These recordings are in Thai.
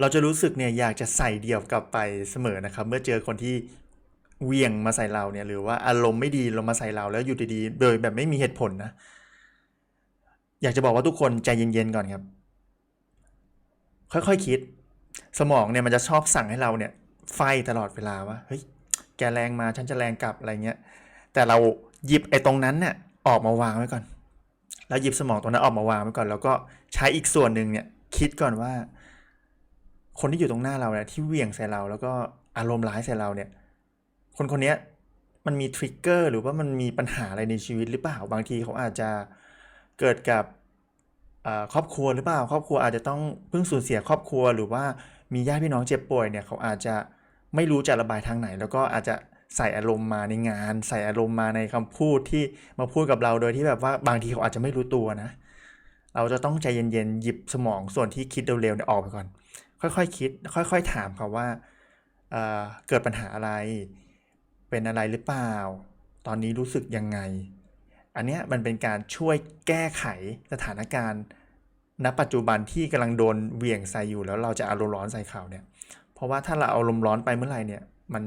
เราจะรู้สึกเนี่ยอยากจะใส่เดี่ยวกลับไปเสมอนะครับ เมื่อเจอคนที่เวียงมาใส่เราเนี่ยหรือว่าอารมณ์ไม่ดีลงมาใส่เราแล้วอยู่ดีๆ โดยแบบไม่มีเหตุผลนะ อยากจะบอกว่าทุกคนใจเย็นๆก่อนครับ ค่อยๆคิด สมองเนี่ยมันจะชอบสั่งให้เราเนี่ย ไฟตลอดเวลาว่าเฮ้ยแกแรงมาฉันจะแรงกลับอะไรเงี้ย แต่เราหยิบไอ้ตรงนั้นเนี่ยออกมาวางไว้ก่อน แล้วหยิบสมองตรงนั้นออกมาวางไว้ก่อน แล้วก็ใช้อีกส่วนหนึ่งเนี่ยคิดก่อนว่า คนที่อยู่ตรงหน้าเราเนี่ยที่เหวี่ยงใส่เรา แล้วก็อารมณ์ร้ายใส่เราเนี่ย คนคนนี้มันมีทริกเกอร์หรือว่ามันมีปัญหาอะไรในชีวิตหรือเปล่าบางทีเขาอาจจะเกิดกับครอบครัวหรือเปล่า ครอบครัวอาจจะต้องเพิ่งสูญเสียครอบครัว หรือว่ามีญาติพี่น้องเจ็บป่วยเนี่ยเขาอาจจะไม่รู้จะระบายทางไหน แล้วก็อาจจะใส่อารมณ์มาในงาน ใส่อารมณ์มาในคำพูดที่มาพูดกับเราโดยที่แบบว่าบางทีเขาอาจจะไม่รู้ตัวนะ เราจะต้องใจเย็นๆหยิบสมองส่วนที่คิดเร็วๆออกไปก่อน ค่อยๆคคิด ค่อย ๆ ถามเขาว่าเเกิดปัญหาอะไร เป็นอะไรหรือเปล่า ตอนนี้รู้สึกยังไง อันเนี้ยมันเป็นการช่วยแก้ไขสถานการณ์ ณปัจจุบันที่กำลังโดนเหวี่ยงใส่อยู่แล้วเราจะอารมณ์ร้อนใส่เขาเนี่ย เพราะว่าถ้าเราเอาอารมณ์ร้อนไปเมื่อไหร่เนี่ย มัน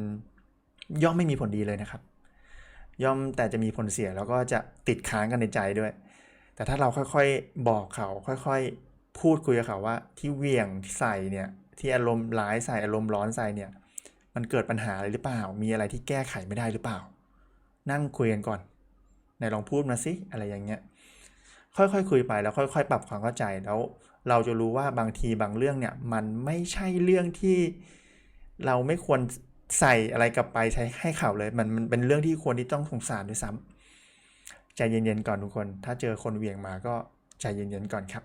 ย่อมไม่มีผลดีเลยนะครับ ย่อมแต่จะมีผลเสียแล้วก็จะติดค้างกันในใจด้วย แต่ถ้าเราค่อยๆบอกเขาค่อยๆ พูดคุยกับเขาว่าที่เวียงที่ใส่เนี่ยที่อารมณ์ร้ายใส่อารมณ์ร้อนใส่เนี่ย มันเกิดปัญหาอะไรหรือเปล่า มีอะไรที่แก้ไขไม่ได้หรือเปล่า นั่งคุยกันก่อนไหนลองพูดมาสิอะไรอย่างเงี้ยค่อยๆคคุยไปแล้วค่อย ๆ ปรับความเข้าใจแล้ว เราจะรู้ว่าบางทีบางเรื่องเนี่ยมันไม่ใช่เรื่องที่เราไม่ควรใส่อะไรกลับไปใช้ให้เขาเลย มันมันเป็นเรื่องที่ควรที่ต้องสงสารด้วยซ้ำใจเย็นๆก่อนทุกคน ถ้าเจอคนเหวี่ยงมาก็ใจเย็นๆก่อนครับ